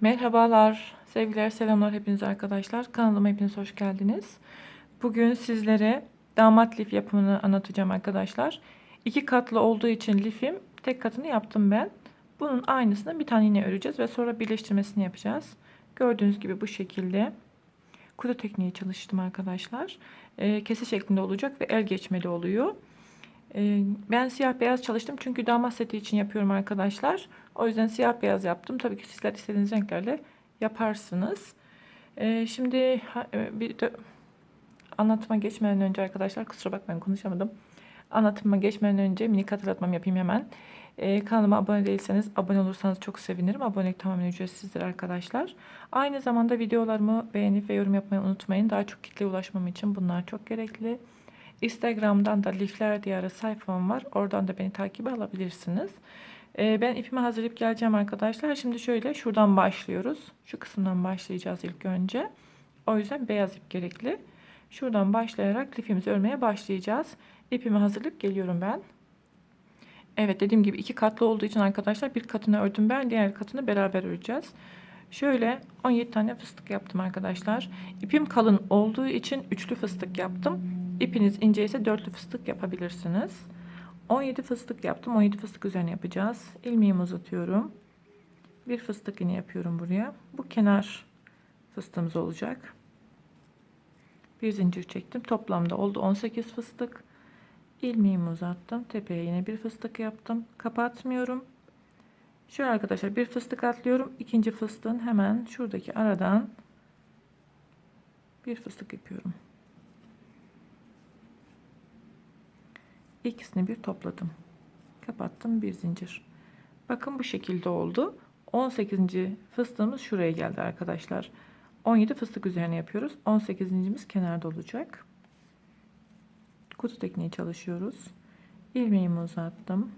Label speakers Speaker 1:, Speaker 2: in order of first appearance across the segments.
Speaker 1: Merhabalar, sevgiler, selamlar hepinize arkadaşlar. Kanalıma hepiniz hoş geldiniz. Bugün sizlere damat lif yapımını anlatacağım arkadaşlar. İki katlı olduğu için lifim tek katını yaptım ben. Bunun aynısını bir tane yine öreceğiz ve sonra birleştirmesini yapacağız. Gördüğünüz gibi bu şekilde kutu tekniği çalıştım arkadaşlar. Ee, kese şeklinde olacak ve el geçmeli oluyor. Ee, ben siyah beyaz çalıştım çünkü damat seti için yapıyorum arkadaşlar. O yüzden siyah beyaz yaptım. Tabii ki sizler istediğiniz renklerle yaparsınız. Ee, şimdi e, bir de anlatıma geçmeden önce arkadaşlar kusura bakmayın konuşamadım. Anlatıma geçmeden önce minik hatırlatmam yapayım hemen. Ee, kanalıma abone değilseniz abone olursanız çok sevinirim. Abonelik tamamen ücretsizdir arkadaşlar. Aynı zamanda videolarımı beğenip ve yorum yapmayı unutmayın. Daha çok kitleye ulaşmam için bunlar çok gerekli. Instagram'dan da Lifler Diyarı sayfam var. Oradan da beni takibe alabilirsiniz. Ee, ben ipimi hazırlayıp geleceğim arkadaşlar. Şimdi şöyle şuradan başlıyoruz. Şu kısımdan başlayacağız ilk önce. O yüzden beyaz ip gerekli. Şuradan başlayarak lifimizi örmeye başlayacağız. İpimi hazırlayıp geliyorum ben. Evet dediğim gibi iki katlı olduğu için arkadaşlar bir katını ördüm ben. Diğer katını beraber öreceğiz. Şöyle 17 tane fıstık yaptım arkadaşlar. İpim kalın olduğu için üçlü fıstık yaptım. İpiniz ince ise dörtlü fıstık yapabilirsiniz. 17 fıstık yaptım. 17 fıstık üzerine yapacağız. İlmeğimi uzatıyorum. Bir fıstık iğne yapıyorum buraya. Bu kenar fıstığımız olacak. Bir zincir çektim. Toplamda oldu 18 fıstık. İlmeğimi uzattım. Tepeye yine bir fıstık yaptım. Kapatmıyorum. Şöyle arkadaşlar bir fıstık atlıyorum. İkinci fıstığın hemen şuradaki aradan bir fıstık yapıyorum. İkisini bir topladım. Kapattım bir zincir. Bakın bu şekilde oldu. 18. fıstığımız şuraya geldi arkadaşlar. 17 fıstık üzerine yapıyoruz. 18.'imiz kenarda olacak. Kutu tekniği çalışıyoruz. İlmeğimi uzattım.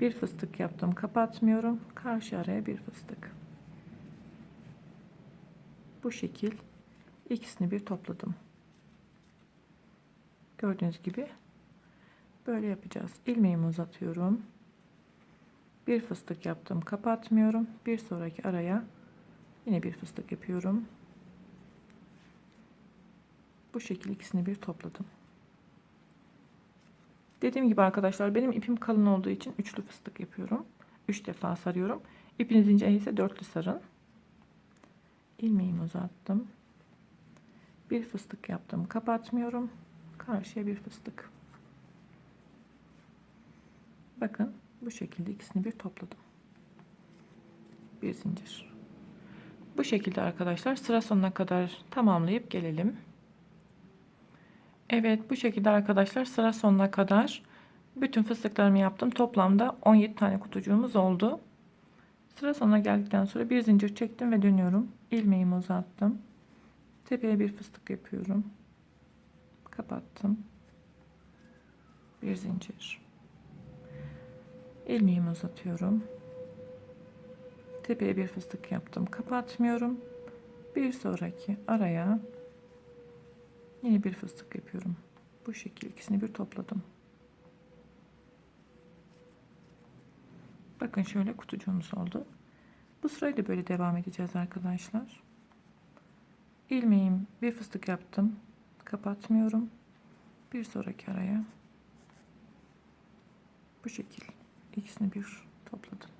Speaker 1: Bir fıstık yaptım. Kapatmıyorum. Karşı araya bir fıstık. Bu şekil ikisini bir topladım. Gördüğünüz gibi böyle yapacağız. İlmeğimi uzatıyorum. Bir fıstık yaptım. Kapatmıyorum. Bir sonraki araya yine bir fıstık yapıyorum. Bu şekilde ikisini bir topladım. Dediğim gibi arkadaşlar benim ipim kalın olduğu için üçlü fıstık yapıyorum. Üç defa sarıyorum. İpiniz ince ise dörtlü sarın. İlmeğimi uzattım. Bir fıstık yaptım. Kapatmıyorum. Karşıya bir fıstık. Bakın bu şekilde ikisini bir topladım. Bir zincir. Bu şekilde arkadaşlar sıra sonuna kadar tamamlayıp gelelim. Evet bu şekilde arkadaşlar sıra sonuna kadar bütün fıstıklarımı yaptım. Toplamda 17 tane kutucuğumuz oldu. Sıra sonuna geldikten sonra bir zincir çektim ve dönüyorum. İlmeğimi uzattım. Tepeye bir fıstık yapıyorum. Kapattım. Bir zincir. İlmeğimi uzatıyorum. Tepeye bir fıstık yaptım. Kapatmıyorum. Bir sonraki araya Yine bir fıstık yapıyorum. Bu şekilde ikisini bir topladım. Bakın şöyle kutucuğumuz oldu. Bu sırayı da böyle devam edeceğiz arkadaşlar. İlmeğim bir fıstık yaptım. Kapatmıyorum. Bir sonraki araya bu şekil ikisini bir topladım.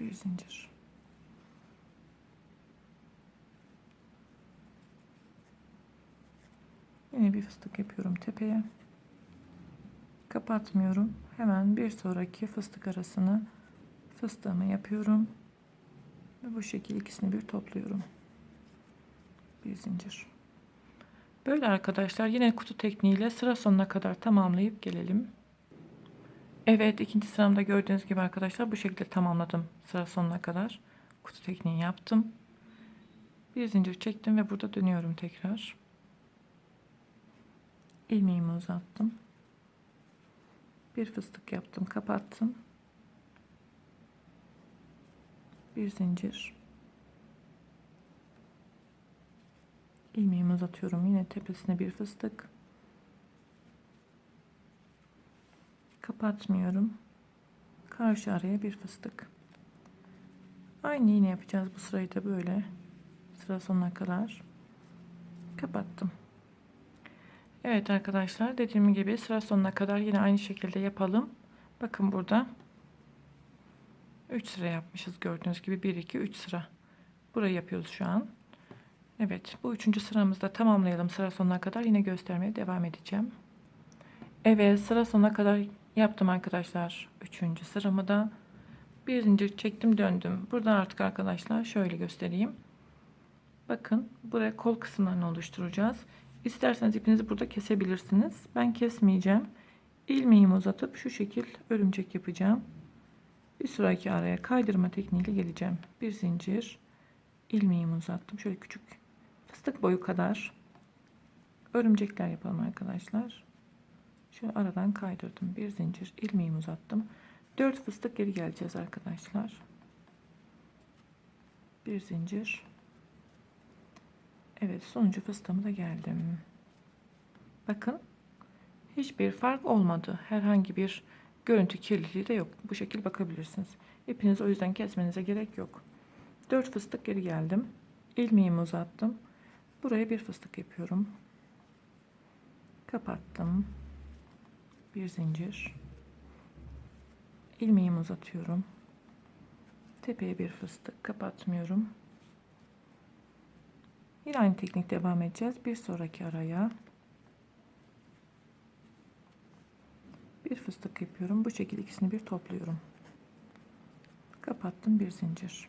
Speaker 1: Bir zincir. Yine bir fıstık yapıyorum tepeye. Kapatmıyorum. Hemen bir sonraki fıstık arasını fıstığımı yapıyorum. Ve bu şekilde ikisini bir topluyorum. Bir zincir. Böyle arkadaşlar yine kutu tekniğiyle sıra sonuna kadar tamamlayıp gelelim. Evet ikinci sıramda gördüğünüz gibi arkadaşlar bu şekilde tamamladım sıra sonuna kadar. Kutu tekniği yaptım. Bir zincir çektim ve burada dönüyorum tekrar ilmeğimi uzattım. Bir fıstık yaptım, kapattım. Bir zincir. ilmeğimi uzatıyorum. Yine tepesine bir fıstık. Kapatmıyorum. Karşı araya bir fıstık. Aynı yine yapacağız bu sırayı da böyle. Sıra sonuna kadar. Kapattım. Evet arkadaşlar dediğim gibi sıra sonuna kadar yine aynı şekilde yapalım. Bakın burada 3 sıra yapmışız gördüğünüz gibi 1 2 3 sıra. Burayı yapıyoruz şu an. Evet bu üçüncü sıramızda tamamlayalım sıra sonuna kadar yine göstermeye devam edeceğim. Evet sıra sonuna kadar yaptım arkadaşlar. Üçüncü sıramı da bir zincir çektim döndüm. Buradan artık arkadaşlar şöyle göstereyim. Bakın buraya kol kısımlarını oluşturacağız. İsterseniz ipinizi burada kesebilirsiniz. Ben kesmeyeceğim. İlmeğimi uzatıp şu şekil örümcek yapacağım. Bir sonraki araya kaydırma tekniğiyle geleceğim. Bir zincir ilmeğimi uzattım. Şöyle küçük fıstık boyu kadar örümcekler yapalım arkadaşlar. Şöyle aradan kaydırdım. Bir zincir ilmeğimi uzattım. 4 fıstık geri geleceğiz arkadaşlar. Bir zincir. Evet sonuncu fıstığıma da geldim. Bakın hiçbir fark olmadı. Herhangi bir görüntü kirliliği de yok. Bu şekil bakabilirsiniz. İpinizi o yüzden kesmenize gerek yok. 4 fıstık geri geldim. İlmeğimi uzattım. Buraya bir fıstık yapıyorum. Kapattım. Bir zincir. İlmeğimi uzatıyorum. Tepeye bir fıstık kapatmıyorum. Yine aynı teknik devam edeceğiz. Bir sonraki araya bir fıstık yapıyorum. Bu şekilde ikisini bir topluyorum. Kapattım bir zincir.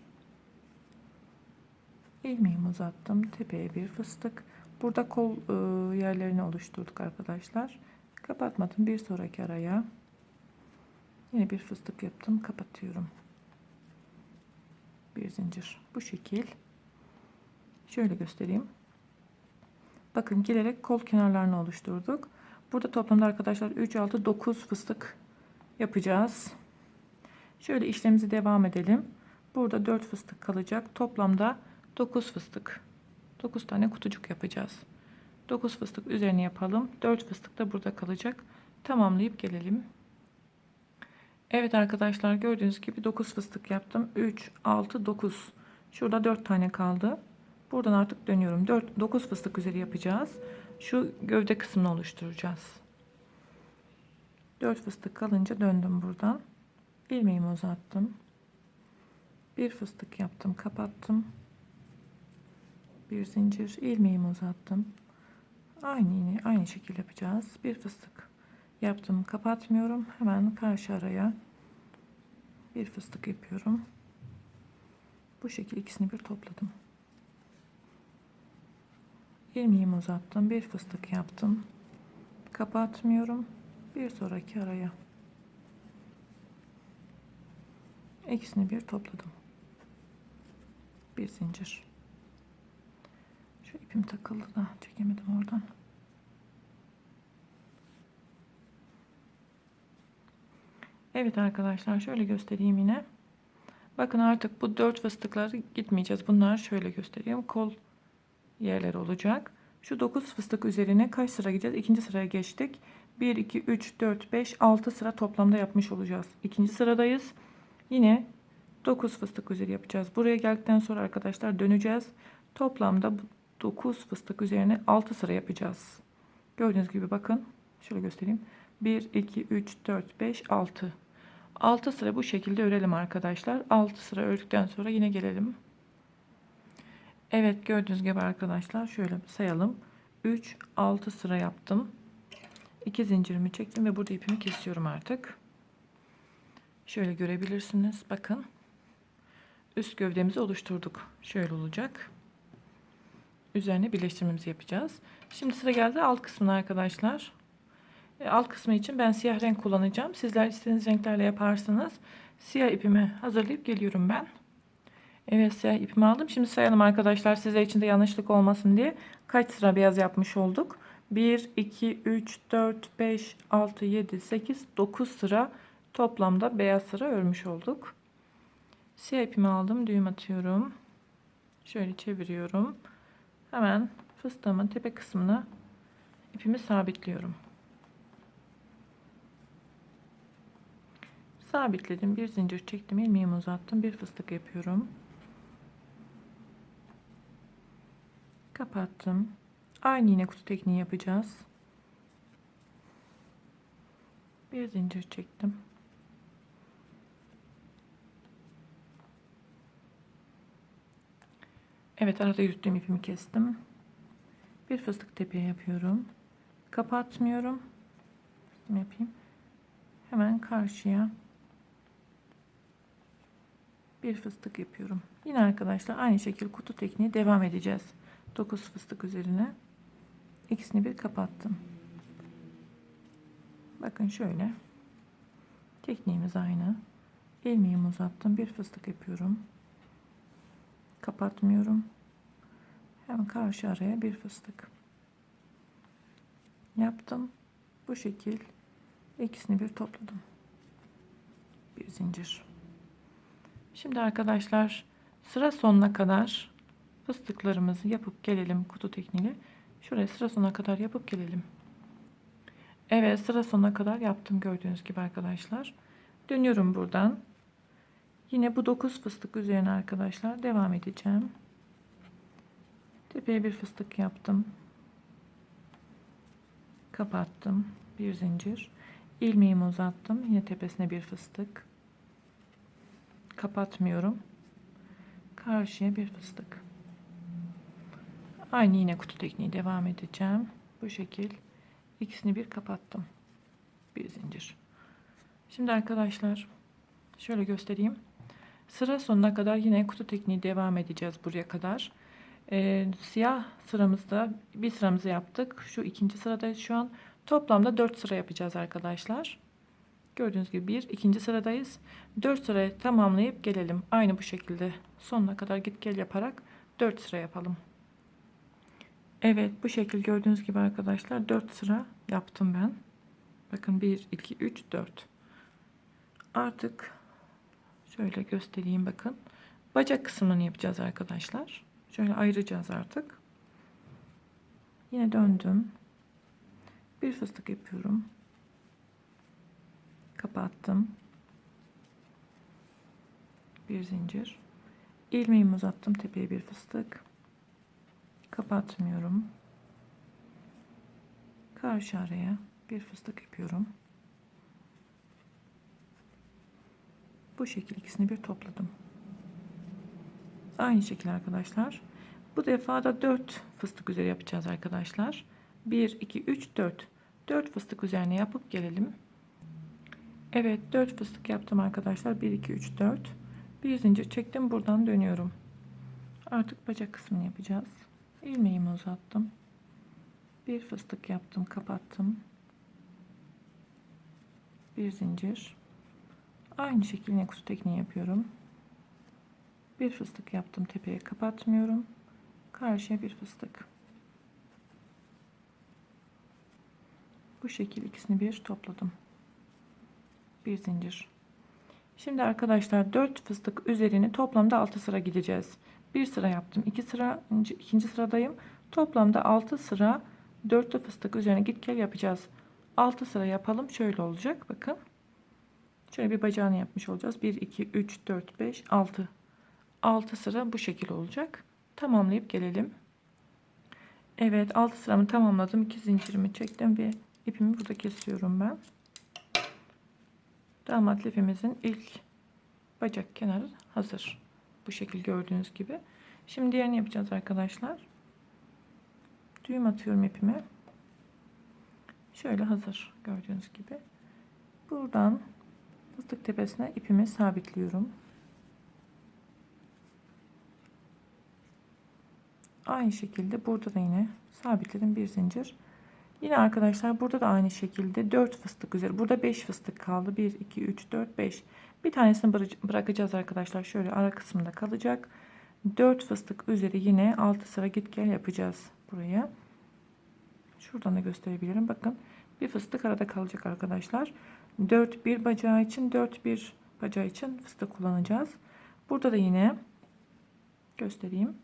Speaker 1: İlmeğimi uzattım. Tepeye bir fıstık. Burada kol e, yerlerini oluşturduk arkadaşlar. Kapatmadım. Bir sonraki araya yine bir fıstık yaptım. Kapatıyorum. Bir zincir. Bu şekil. Şöyle göstereyim. Bakın gelerek kol kenarlarını oluşturduk. Burada toplamda arkadaşlar 3, 6, 9 fıstık yapacağız. Şöyle işlemimizi devam edelim. Burada 4 fıstık kalacak. Toplamda 9 fıstık. 9 tane kutucuk yapacağız. 9 fıstık üzerine yapalım. 4 fıstık da burada kalacak. Tamamlayıp gelelim. Evet arkadaşlar gördüğünüz gibi 9 fıstık yaptım. 3, 6, 9. Şurada 4 tane kaldı. Buradan artık dönüyorum. 4, 9 fıstık üzeri yapacağız. Şu gövde kısmını oluşturacağız. 4 fıstık kalınca döndüm buradan. ilmeğimi uzattım. Bir fıstık yaptım, kapattım. Bir zincir ilmeğimi uzattım. Aynı yine aynı şekilde yapacağız. Bir fıstık yaptım, kapatmıyorum. Hemen karşı araya bir fıstık yapıyorum. Bu şekilde ikisini bir topladım ilmeğimi uzattım bir fıstık yaptım kapatmıyorum bir sonraki araya ikisini bir topladım bir zincir şu ipim takıldı da çekemedim oradan Evet arkadaşlar şöyle göstereyim yine bakın artık bu dört fıstıkları gitmeyeceğiz bunlar şöyle göstereyim kol yerler olacak. Şu 9 fıstık üzerine kaç sıra gideceğiz? İkinci sıraya geçtik. 1, 2, 3, 4, 5, 6 sıra toplamda yapmış olacağız. İkinci sıradayız. Yine 9 fıstık üzeri yapacağız. Buraya geldikten sonra arkadaşlar döneceğiz. Toplamda 9 fıstık üzerine 6 sıra yapacağız. Gördüğünüz gibi bakın. Şöyle göstereyim. 1, 2, 3, 4, 5, 6. 6 sıra bu şekilde örelim arkadaşlar. 6 sıra ördükten sonra yine gelelim. Evet gördüğünüz gibi arkadaşlar şöyle sayalım. 3 6 sıra yaptım. 2 zincirimi çektim ve burada ipimi kesiyorum artık. Şöyle görebilirsiniz. Bakın. Üst gövdemizi oluşturduk. Şöyle olacak. Üzerine birleştirmemizi yapacağız. Şimdi sıra geldi alt kısmına arkadaşlar. E, alt kısmı için ben siyah renk kullanacağım. Sizler istediğiniz renklerle yaparsınız. Siyah ipimi hazırlayıp geliyorum ben. Evet siyah ipimi aldım. Şimdi sayalım arkadaşlar sizler için de yanlışlık olmasın diye. Kaç sıra beyaz yapmış olduk? 1, 2, 3, 4, 5, 6, 7, 8, 9 sıra toplamda beyaz sıra örmüş olduk. Siyah ipimi aldım. Düğüm atıyorum. Şöyle çeviriyorum. Hemen fıstığımın tepe kısmına ipimi sabitliyorum. Sabitledim. Bir zincir çektim. ilmeğimi uzattım. Bir fıstık yapıyorum. Kapattım. Aynı yine kutu tekniği yapacağız. Bir zincir çektim. Evet arada yürüttüğüm ipimi kestim. Bir fıstık tepeye yapıyorum. Kapatmıyorum. Yapayım. Hemen karşıya bir fıstık yapıyorum. Yine arkadaşlar aynı şekilde kutu tekniği devam edeceğiz. 9 fıstık üzerine ikisini bir kapattım. Bakın şöyle. Tekniğimiz aynı. İlmeğimi uzattım. Bir fıstık yapıyorum. Kapatmıyorum. Hemen karşı araya bir fıstık. Yaptım. Bu şekil ikisini bir topladım. Bir zincir. Şimdi arkadaşlar sıra sonuna kadar fıstıklarımızı yapıp gelelim kutu tekniğiyle. Şuraya sıra sonuna kadar yapıp gelelim. Evet sıra sonuna kadar yaptım gördüğünüz gibi arkadaşlar. Dönüyorum buradan. Yine bu 9 fıstık üzerine arkadaşlar devam edeceğim. Tepeye bir fıstık yaptım. Kapattım. Bir zincir. ilmeğimi uzattım. Yine tepesine bir fıstık. Kapatmıyorum. Karşıya bir fıstık. Aynı yine kutu tekniği devam edeceğim. Bu şekil. İkisini bir kapattım. Bir zincir. Şimdi arkadaşlar şöyle göstereyim. Sıra sonuna kadar yine kutu tekniği devam edeceğiz buraya kadar. Ee, siyah sıramızda bir sıramızı yaptık. Şu ikinci sıradayız şu an. Toplamda 4 sıra yapacağız arkadaşlar. Gördüğünüz gibi bir ikinci sıradayız. 4 sırayı tamamlayıp gelelim. Aynı bu şekilde sonuna kadar git gel yaparak 4 sıra yapalım. Evet bu şekil gördüğünüz gibi arkadaşlar 4 sıra yaptım ben. Bakın 1 2 3 4. Artık şöyle göstereyim bakın. Bacak kısmını yapacağız arkadaşlar. Şöyle ayıracağız artık. Yine döndüm. Bir fıstık yapıyorum. Kapattım. Bir zincir. ilmeğimi uzattım tepeye bir fıstık. Kapatmıyorum. Karşı araya bir fıstık yapıyorum. Bu şekilde ikisini bir topladım. Aynı şekilde arkadaşlar. Bu defa da 4 fıstık üzeri yapacağız arkadaşlar. 1, 2, 3, 4. 4 fıstık üzerine yapıp gelelim. Evet 4 fıstık yaptım arkadaşlar. 1, 2, 3, 4. Bir zincir çektim. Buradan dönüyorum. Artık bacak kısmını yapacağız. İlmeğimi uzattım. Bir fıstık yaptım. Kapattım. Bir zincir. Aynı şekilde kutu tekniği yapıyorum. Bir fıstık yaptım. Tepeye kapatmıyorum. Karşıya bir fıstık. Bu şekil ikisini bir topladım. Bir zincir. Şimdi arkadaşlar 4 fıstık üzerini toplamda 6 sıra gideceğiz. Bir sıra yaptım. 2 sıra ikinci sıradayım. Toplamda 6 sıra 4 fıstık üzerine git gel yapacağız. 6 sıra yapalım. Şöyle olacak. Bakın. Şöyle bir bacağını yapmış olacağız. 1 2 3 4 5 6. 6 sıra bu şekil olacak. Tamamlayıp gelelim. Evet 6 sıramı tamamladım. 2 zincirimi çektim ve ipimi burada kesiyorum ben. Damat lifimizin ilk bacak kenarı hazır. Bu şekil gördüğünüz gibi. Şimdi diğerini yapacağız arkadaşlar. Düğüm atıyorum ipime. Şöyle hazır gördüğünüz gibi. Buradan fıstık tepesine ipimi sabitliyorum. Aynı şekilde burada da yine sabitledim bir zincir. Yine arkadaşlar burada da aynı şekilde 4 fıstık üzeri. Burada 5 fıstık kaldı. 1, 2, 3, 4, 5. Bir tanesini bırakacağız arkadaşlar. Şöyle ara kısımda kalacak. 4 fıstık üzeri yine 6 sıra git gel yapacağız buraya. Şuradan da gösterebilirim. Bakın bir fıstık arada kalacak arkadaşlar. 4 bir bacağı için 4 bir bacağı için fıstık kullanacağız. Burada da yine göstereyim.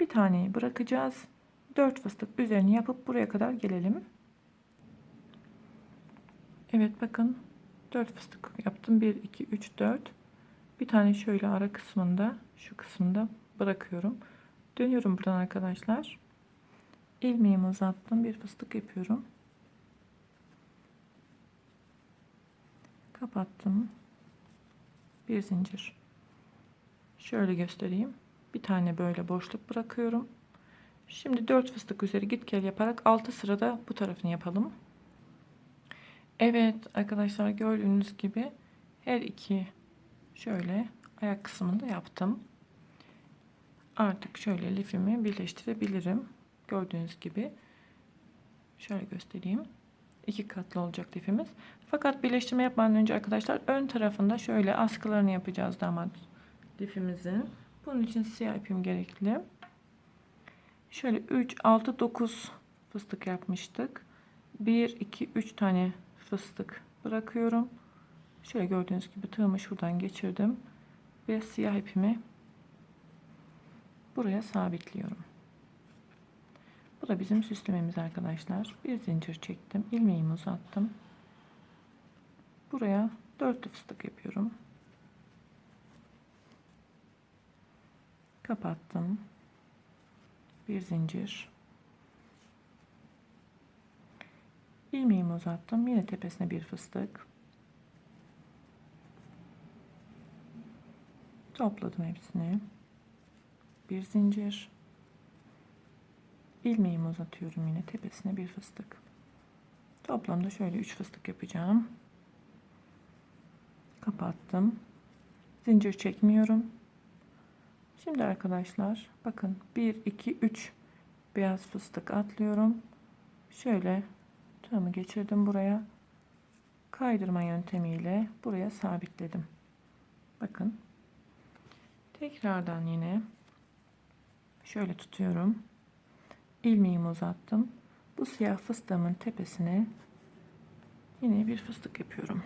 Speaker 1: Bir taneyi bırakacağız. 4 fıstık üzerini yapıp buraya kadar gelelim. Evet bakın 4 fıstık yaptım. 1 2 3 4. Bir tane şöyle ara kısmında şu kısımda bırakıyorum. Dönüyorum buradan arkadaşlar. İlmeğimi uzattım. Bir fıstık yapıyorum. Kapattım. Bir zincir. Şöyle göstereyim. Bir tane böyle boşluk bırakıyorum. Şimdi 4 fıstık üzeri git gel yaparak 6 sırada bu tarafını yapalım. Evet arkadaşlar gördüğünüz gibi her iki şöyle ayak kısmını da yaptım. Artık şöyle lifimi birleştirebilirim. Gördüğünüz gibi şöyle göstereyim. İki katlı olacak lifimiz. Fakat birleştirme yapmadan önce arkadaşlar ön tarafında şöyle askılarını yapacağız damat lifimizin. Bunun için siyah ipim gerekli. Şöyle 3, 6, 9 fıstık yapmıştık. 1, 2, 3 tane fıstık bırakıyorum. Şöyle gördüğünüz gibi tığımı şuradan geçirdim. Ve siyah ipimi buraya sabitliyorum. Bu da bizim süslememiz arkadaşlar. Bir zincir çektim. ilmeğimi uzattım. Buraya dörtlü fıstık yapıyorum. Kapattım. Bir zincir. ilmeğimi uzattım. Yine tepesine bir fıstık. Topladım hepsini. Bir zincir. ilmeğimi uzatıyorum yine tepesine bir fıstık. Toplamda şöyle 3 fıstık yapacağım. Kapattım. Zincir çekmiyorum. Şimdi arkadaşlar bakın 1 2 3 beyaz fıstık atlıyorum. Şöyle tığımı geçirdim buraya. Kaydırma yöntemiyle buraya sabitledim. Bakın. Tekrardan yine şöyle tutuyorum. ilmeğimi uzattım. Bu siyah fıstığımın tepesine yine bir fıstık yapıyorum.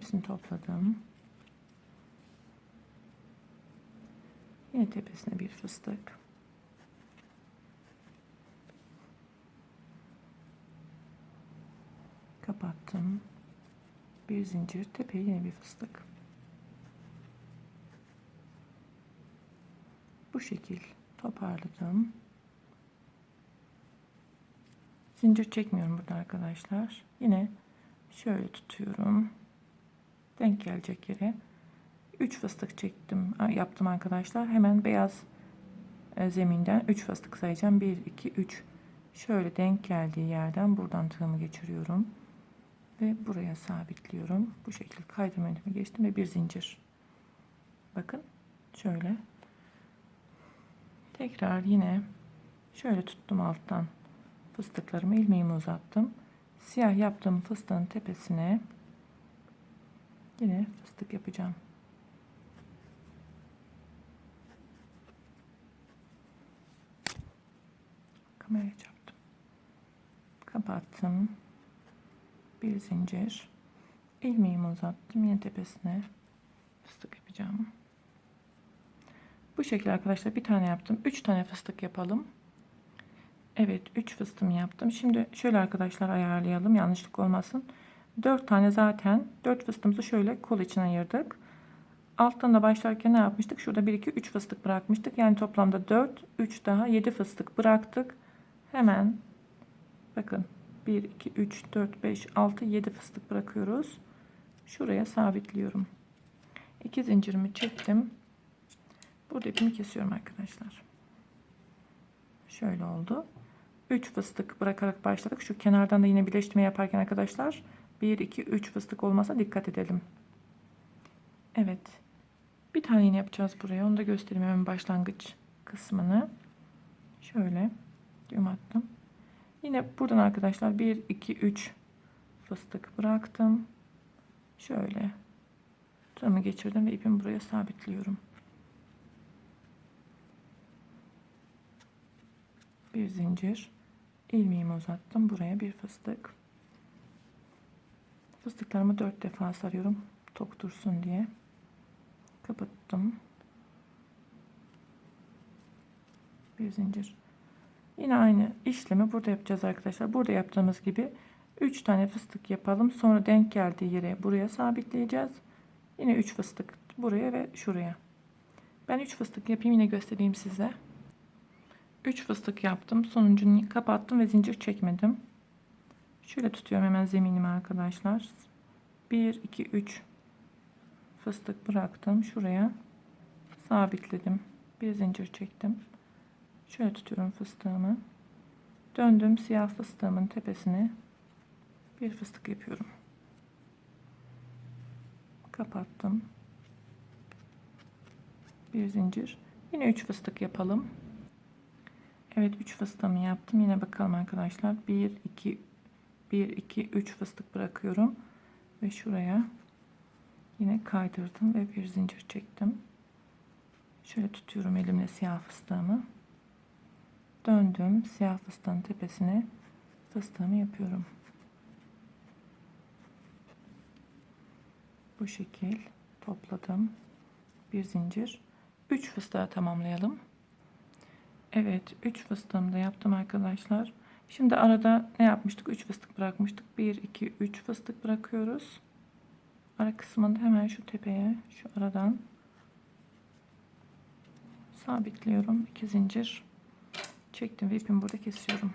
Speaker 1: Hepsini topladım. Yine tepesine bir fıstık. Kapattım. Bir zincir tepeye yine bir fıstık. Bu şekil toparladım. Zincir çekmiyorum burada arkadaşlar. Yine şöyle tutuyorum. Denk gelecek yere 3 fıstık çektim yaptım arkadaşlar. Hemen beyaz e, zeminden 3 fıstık sayacağım. 1 2 3 şöyle denk geldiği yerden buradan tığımı geçiriyorum ve buraya sabitliyorum. Bu şekilde kaydırma yöntemine geçtim ve bir zincir. Bakın şöyle. Tekrar yine şöyle tuttum alttan fıstıklarımı ilmeğimi uzattım. Siyah yaptığım fıstığın tepesine yine fıstık yapacağım. Kameraya çarptım. Kapattım. Bir zincir. ilmeğimi uzattım. Yine tepesine fıstık yapacağım. Bu şekilde arkadaşlar bir tane yaptım. Üç tane fıstık yapalım. Evet 3 fıstığımı yaptım. Şimdi şöyle arkadaşlar ayarlayalım. Yanlışlık olmasın. 4 tane zaten 4 fıstığımızı şöyle kol için ayırdık. Alttan da başlarken ne yapmıştık? Şurada 1 2 3 fıstık bırakmıştık. Yani toplamda 4 3 daha 7 fıstık bıraktık. Hemen bakın 1 2 3 4 5 6 7 fıstık bırakıyoruz. Şuraya sabitliyorum. 2 zincirimi çektim. Burada ipimi kesiyorum arkadaşlar. Şöyle oldu. 3 fıstık bırakarak başladık. Şu kenardan da yine birleştirme yaparken arkadaşlar 1 2 3 fıstık olmasa dikkat edelim. Evet. Bir tane yine yapacağız buraya. Onu da göstereyim hemen başlangıç kısmını. Şöyle düğüm attım. Yine buradan arkadaşlar 1 2 3 fıstık bıraktım. Şöyle tığımı geçirdim ve ipimi buraya sabitliyorum. Bir zincir ilmeğimi uzattım. Buraya bir fıstık. Fıstıklarımı dört defa sarıyorum. Tok dursun diye. Kapattım. Bir zincir Yine aynı işlemi burada yapacağız arkadaşlar. Burada yaptığımız gibi 3 tane fıstık yapalım. Sonra denk geldiği yere buraya sabitleyeceğiz. Yine 3 fıstık buraya ve şuraya. Ben 3 fıstık yapayım yine göstereyim size. 3 fıstık yaptım. Sonuncunu kapattım ve zincir çekmedim. Şöyle tutuyorum hemen zeminimi arkadaşlar. 1 2 3 fıstık bıraktım şuraya. Sabitledim. Bir zincir çektim. Şöyle tutuyorum fıstığımı. Döndüm siyah fıstığımın tepesine bir fıstık yapıyorum. Kapattım. Bir zincir. Yine 3 fıstık yapalım. Evet 3 fıstığımı yaptım. Yine bakalım arkadaşlar. 1 2 1 2 3 fıstık bırakıyorum ve şuraya yine kaydırdım ve bir zincir çektim. Şöyle tutuyorum elimle siyah fıstığımı. Döndüm siyah fıstığın tepesine fıstığımı yapıyorum. Bu şekil topladım. Bir zincir. 3 fıstığa tamamlayalım. Evet 3 fıstığımı da yaptım arkadaşlar. Şimdi arada ne yapmıştık? 3 fıstık bırakmıştık. 1 2 3 fıstık bırakıyoruz. Ara kısmında hemen şu tepeye şu aradan sabitliyorum. 2 zincir çektim ve ipimi burada kesiyorum.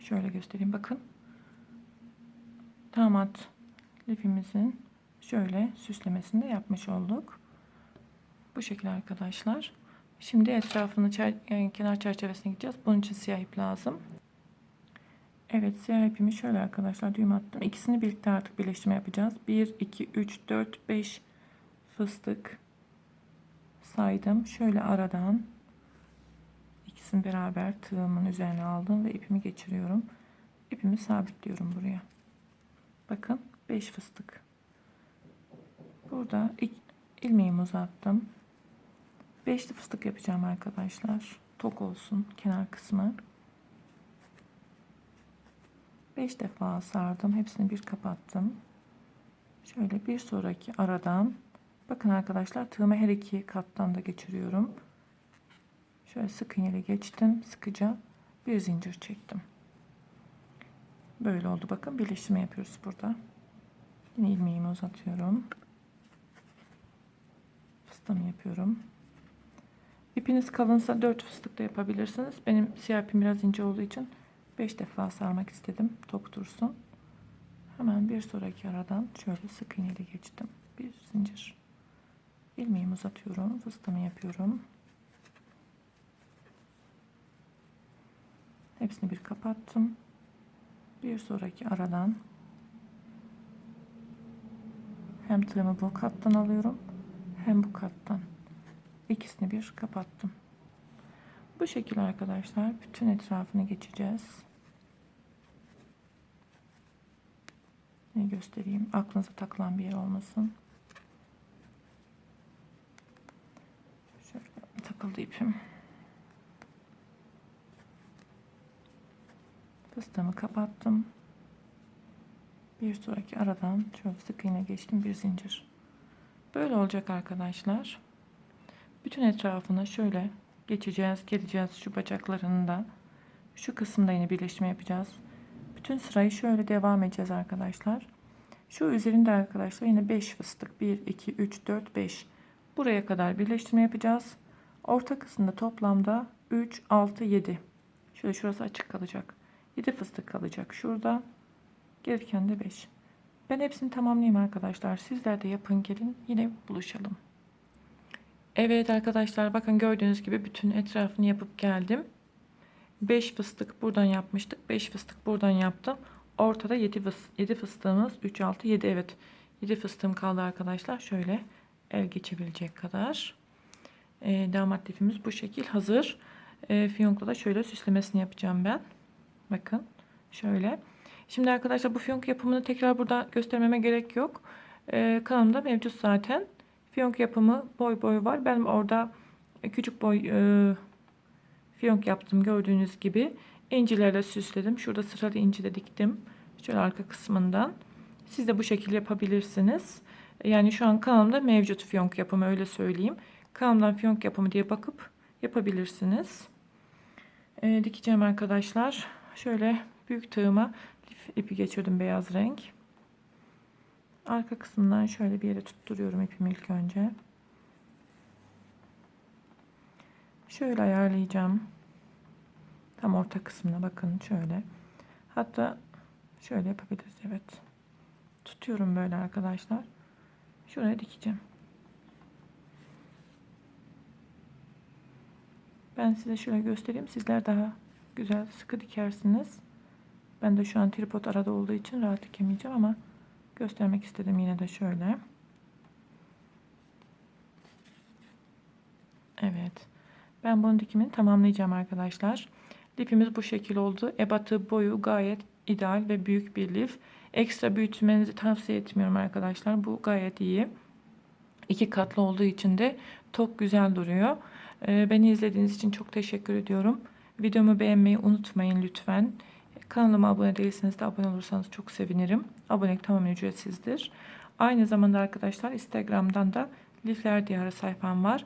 Speaker 1: Şöyle göstereyim bakın. Damat lifimizin şöyle süslemesini de yapmış olduk. Bu şekilde arkadaşlar. Şimdi etrafını yani kenar çerçevesine gideceğiz. Bunun için siyah ip lazım. Evet siyah ipimi şöyle arkadaşlar düğüm attım. İkisini birlikte artık birleştirme yapacağız. 1, 2, 3, 4, 5 fıstık saydım. Şöyle aradan ikisini beraber tığımın üzerine aldım ve ipimi geçiriyorum. İpimi sabitliyorum buraya. Bakın 5 fıstık. Burada ilk ilmeğimi uzattım. Beşli fıstık yapacağım arkadaşlar. Tok olsun kenar kısmı. 5 defa sardım. Hepsini bir kapattım. Şöyle bir sonraki aradan bakın arkadaşlar tığımı her iki kattan da geçiriyorum. Şöyle sık iğneyle geçtim. Sıkıca bir zincir çektim. Böyle oldu. Bakın birleştirme yapıyoruz burada. Yine ilmeğimi uzatıyorum. Fıstığımı yapıyorum. İpiniz kalınsa 4 fıstık da yapabilirsiniz. Benim siyah ipim biraz ince olduğu için 5 defa sarmak istedim. Tok dursun. Hemen bir sonraki aradan şöyle sık iğneyle geçtim. Bir zincir. ilmeğimi uzatıyorum. Fıstığımı yapıyorum. Hepsini bir kapattım. Bir sonraki aradan hem tığımı bu kattan alıyorum hem bu kattan ikisini bir kapattım. Bu şekilde arkadaşlar bütün etrafını geçeceğiz. Ne göstereyim? Aklınıza takılan bir yer olmasın. Şöyle takıldı ipim. Fıstığımı kapattım. Bir sonraki aradan şöyle sık iğne geçtim bir zincir. Böyle olacak arkadaşlar. Bütün etrafına şöyle geçeceğiz, geleceğiz şu bacaklarında. Şu kısımda yine birleştirme yapacağız. Bütün sırayı şöyle devam edeceğiz arkadaşlar. Şu üzerinde arkadaşlar yine 5 fıstık. 1, 2, 3, 4, 5. Buraya kadar birleştirme yapacağız. Orta kısımda toplamda 3, 6, 7. Şöyle şurası açık kalacak. 7 fıstık kalacak şurada. Gelirken de 5. Ben hepsini tamamlayayım arkadaşlar. Sizler de yapın gelin. Yine buluşalım. Evet arkadaşlar bakın gördüğünüz gibi bütün etrafını yapıp geldim. 5 fıstık buradan yapmıştık. 5 fıstık buradan yaptım. Ortada 7, fıs 7 fıstığımız 3, 6, 7 evet. 7 fıstığım kaldı arkadaşlar. Şöyle el geçebilecek kadar. E, damat lifimiz bu şekil hazır. E, fiyonkla da şöyle süslemesini yapacağım ben. Bakın şöyle. Şimdi arkadaşlar bu fiyonk yapımını tekrar burada göstermeme gerek yok. E, kanalımda mevcut zaten. Fiyonk yapımı boy boy var. Ben orada küçük boy e, fiyonk yaptım gördüğünüz gibi. İncilerle süsledim. Şurada sıralı inci de diktim. Şöyle arka kısmından. Siz de bu şekilde yapabilirsiniz. Yani şu an kanalımda mevcut fiyonk yapımı öyle söyleyeyim. Kanalımdan fiyonk yapımı diye bakıp yapabilirsiniz. E, dikeceğim arkadaşlar. Şöyle büyük tığıma lif ipi geçirdim beyaz renk. Arka kısmından şöyle bir yere tutturuyorum ipimi ilk önce. Şöyle ayarlayacağım. Tam orta kısmına bakın şöyle. Hatta şöyle yapabiliriz evet. Tutuyorum böyle arkadaşlar. Şuraya dikeceğim. Ben size şöyle göstereyim. Sizler daha güzel sıkı dikersiniz. Ben de şu an tripod arada olduğu için rahat dikemeyeceğim ama göstermek istedim yine de şöyle. Evet. Ben bunun dikimini tamamlayacağım arkadaşlar. Lifimiz bu şekil oldu. Ebatı boyu gayet ideal ve büyük bir lif. Ekstra büyütmenizi tavsiye etmiyorum arkadaşlar. Bu gayet iyi. İki katlı olduğu için de çok güzel duruyor. Ee, Beni izlediğiniz için çok teşekkür ediyorum. Videomu beğenmeyi unutmayın lütfen. Kanalıma abone değilseniz de abone olursanız çok sevinirim. Abonelik tamamen ücretsizdir. Aynı zamanda arkadaşlar Instagram'dan da Lifler Diyarı sayfam var.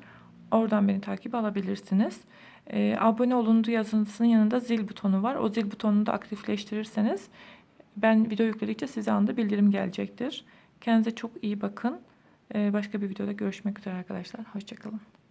Speaker 1: Oradan beni takip alabilirsiniz. Ee, abone olundu yazısının yanında zil butonu var. O zil butonunu da aktifleştirirseniz ben video yükledikçe size anda bildirim gelecektir. Kendinize çok iyi bakın. Ee, başka bir videoda görüşmek üzere arkadaşlar. Hoşçakalın.